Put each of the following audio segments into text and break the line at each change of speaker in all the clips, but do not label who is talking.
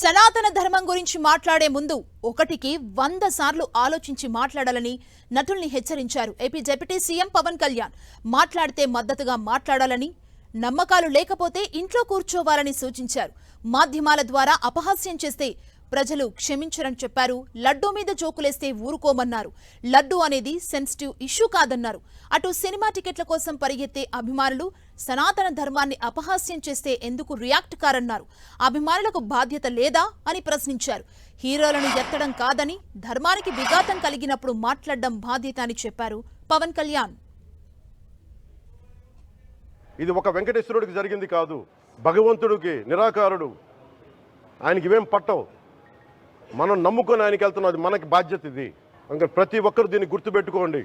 సనాతన ధర్మం గురించి మాట్లాడే ముందు ఒకటికి వంద సార్లు ఆలోచించి మాట్లాడాలని నటుల్ని హెచ్చరించారు. AP deputy CM Pawan Kalyan మాట్లాడితే మద్దతుగా మాట్లాడాలని నమ్మకాలు లేకపోతే ఇంట్లో కూర్చోవాలని సూచించారు. మాధ్యమాల ద్వారా అపహాస్యం చేస్తే ప్రజలు క్షమించరని చెప్పారు. లడ్డూ మీద జోకులేస్తే ఊరుకోమన్నారు. లడ్డూ అనేది సెన్సిటివ్ ఇష్యూ కాదన్నారు. అటు సినిమా టికెట్ల కోసం పరిగెత్తే అభిమానులు సనాతన ధర్మాన్ని అపహాస్యం చేస్తే ఎందుకు రియాక్ట్ కారన్నారు. అభిమానులకు బాధ్యత లేదా అని ప్రశ్నించారు. హీరోలను ఎత్తడం కాదని ధర్మానికి విఘాతం కలిగినప్పుడు మాట్లాడడం బాధ్యత అని చెప్పారు పవన్ కళ్యాణ్.
ఇది ఒక వెంకటేశ్వరుడికి జరిగింది కాదు భగవంతుడికి నిరాకారుడు. ఆయనకి ఇవేం పట్టవు. మనం నమ్ముకొని ఆయనకి వెళ్తున్నది మనకి బాధ్యత ఇది. అందుకని ప్రతి ఒక్కరు దీన్ని గుర్తుపెట్టుకోండి.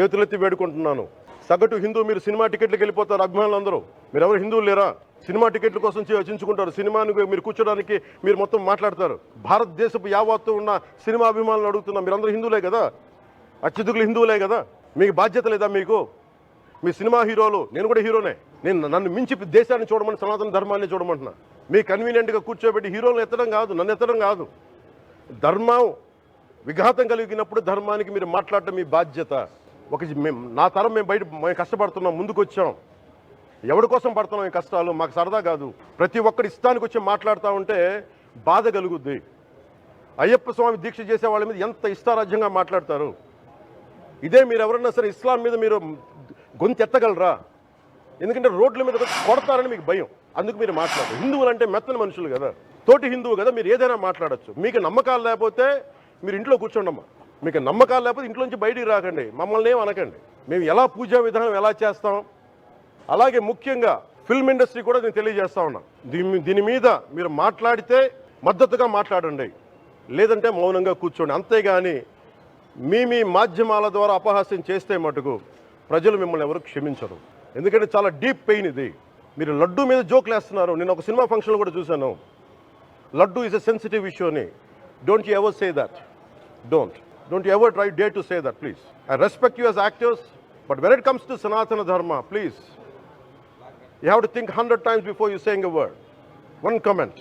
చేతులెత్తి వేడుకుంటున్నాను. సగటు హిందూ మీరు సినిమా టికెట్లకు వెళ్ళిపోతారు అభిమానులు అందరూ మీరు ఎవరు హిందువులు లేరా? సినిమా టికెట్ల కోసం చించుకుంటారు సినిమాని మీరు కూర్చోడానికి మీరు మొత్తం మాట్లాడతారు. భారతదేశపు యావత్తు ఉన్న సినిమా అభిమానులు అడుగుతున్నా. మీరందరూ హిందువులే కదా? అత్యధికులు హిందువులే కదా? మీకు బాధ్యత లేదా మీకు? మీ సినిమా హీరోలు నేను కూడా హీరోనే. నేను నన్ను మించి దేశాన్ని చూడమని సనాతన ధర్మాన్ని చూడమంటున్నా. మీ కన్వీనియంట్గా కూర్చోబెట్టి హీరోలను ఎత్తడం కాదు. నన్ను ఎత్తడం కాదు. ధర్మం విఘాతం కలిగినప్పుడు ధర్మానికి మీరు మాట్లాడటం మీ బాధ్యత. ఒక మేము నా తరం మేము బయట మేము కష్టపడుతున్నాం ముందుకు వచ్చాం. ఎవరి కోసం పడుతున్నాం ఈ కష్టాలు? మాకు సరదా కాదు. ప్రతి ఒక్కరి ఇష్టానికి వచ్చి మాట్లాడుతూ ఉంటే బాధ కలుగుద్ది. అయ్యప్ప స్వామి దీక్ష చేసే వాళ్ళ మీద ఎంత ఇష్టారాజ్యంగా మాట్లాడతారు? ఇదే మీరు ఎవరన్నా సరే ఇస్లాం మీద మీరు గొంతెత్తగలరా ఎందుకంటే రోడ్ల మీద కొడతారని మీకు భయం. అందుకు మీరు మాట్లాడరు. హిందువులు అంటే మెత్తని మనుషులు కదా. తోటి హిందువు కదా మీరు ఏదైనా మాట్లాడచ్చు. మీకు నమ్మకాలు లేకపోతే మీరు ఇంట్లో కూర్చోండమ్మా. మీకు నమ్మకాలు లేకపోతే ఇంట్లో నుంచి బయటికి రాకండి. మమ్మల్ని ఏం అనకండి. మేము ఎలా పూజా విధానం ఎలా చేస్తాం? అలాగే ముఖ్యంగా ఫిల్మ్ ఇండస్ట్రీ కూడా నేను తెలియజేస్తా ఉన్నా. దీని దీని మీద మీరు మాట్లాడితే మద్దతుగా మాట్లాడండి. లేదంటే మౌనంగా కూర్చోండి. అంతేగాని మీ మీ మాధ్యమాల ద్వారా అపహాస్యం చేస్తే మటుకు ప్రజలు మిమ్మల్ని ఎవరు క్షమించరు. ఎందుకంటే చాలా డీప్ పెయిన్ ఇది. మీరు లడ్డు మీద జోక్లు వేస్తున్నారు నేను ఒక సినిమా ఫంక్షన్లో కూడా చూశాను. Laddu is a sensitive issue, ne? Don't you ever say that. Don't. Don't you ever try dare to say that, please. I respect you as actors, but when it comes to Sanatana Dharma, please, you have to think 100 times before you're saying a word. One comment.